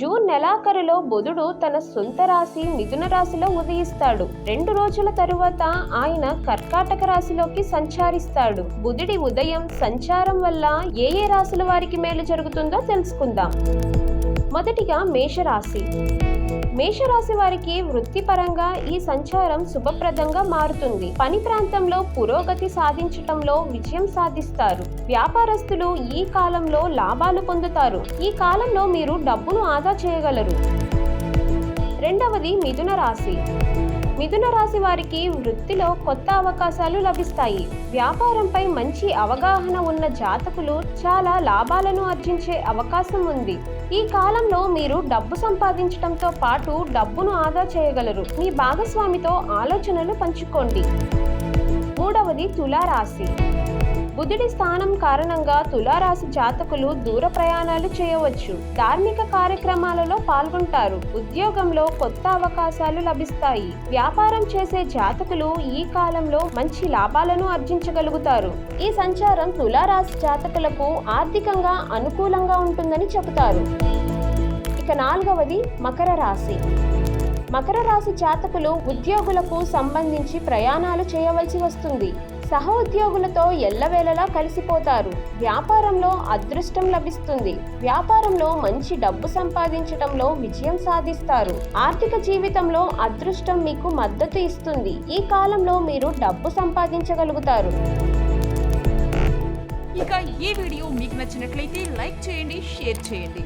June నెలాఖరులో బుధుడు తన సొంత రాశి మిథున రాశిలో ఉదయిస్తాడు. రెండు రోజుల తరువాత ఆయన కర్కాటక రాశిలోకి సంచారిస్తాడు. బుధుడి ఉదయం సంచారం వల్ల ఏ ఏ రాశుల వారికి మేలు జరుగుతుందో తెలుసుకుందాం. మొదటిగా మేషరాశి. మేషరాశి వారికి వృత్తిపరంగా ఈ సంచారం శుభప్రదంగా మారుతుంది. పని ప్రాంతంలో పురోగతి సాధించటంలో విజయం సాధిస్తారు. వ్యాపారస్తులు ఈ కాలంలో లాభాలు పొందుతారు. ఈ కాలంలో మీరు డబ్బును ఆదా చేయగలరు. రెండవది మిథున రాశి. మిథున రాశి వారికి వృత్తిలో కొత్త అవకాశాలు లభిస్తాయి. వ్యాపారంపై మంచి అవగాహన ఉన్న జాతకులు చాలా లాభాలను ఆర్జించే అవకాశం ఉంది. ఈ కాలంలో మీరు డబ్బు సంపాదించడంతో పాటు డబ్బును ఆదా చేయగలరు. మీ భాగస్వామితో ఆలోచనలు పంచుకోండి. మూడవది తులారాశి. బుధుడి స్థానం కారణంగా తులారాశి జాతకులు దూర ప్రయాణాలు చేయవచ్చు. ధార్మిక కార్యక్రమాలలో పాల్గొంటారు. ఉద్యోగంలో కొత్త అవకాశాలు లభిస్తాయి. వ్యాపారం చేసే జాతకులు ఈ కాలంలో మంచి లాభాలను ఆర్జించగలుగుతారు. ఈ సంచారం తులారాశి జాతకులకు ఆర్థికంగా అనుకూలంగా ఉంటుందని చెబుతారు. ఇక నాలుగవది మకర రాశి. మకర రాశి జాతకులు ఉద్యోగులకు సంబంధించి ప్రయాణాలు చేయవలసి వస్తుంది. సహోద్యోగులతో ఎల్లవేళలా కలిసిపోతారు. వ్యాపారంలో అదృష్టం లభిస్తుంది. వ్యాపారంలో మంచి డబ్బు సంపాదించటంలో విజయం సాధిస్తారు. ఆర్థిక జీవితంలో అదృష్టం మీకు మద్దతు ఇస్తుంది. ఈ కాలంలో మీరు డబ్బు సంపాదించగలుగుతారు. ఇక ఈ వీడియో మీకు నచ్చినట్లయితే లైక్ చేయండి షేర్ చేయండి.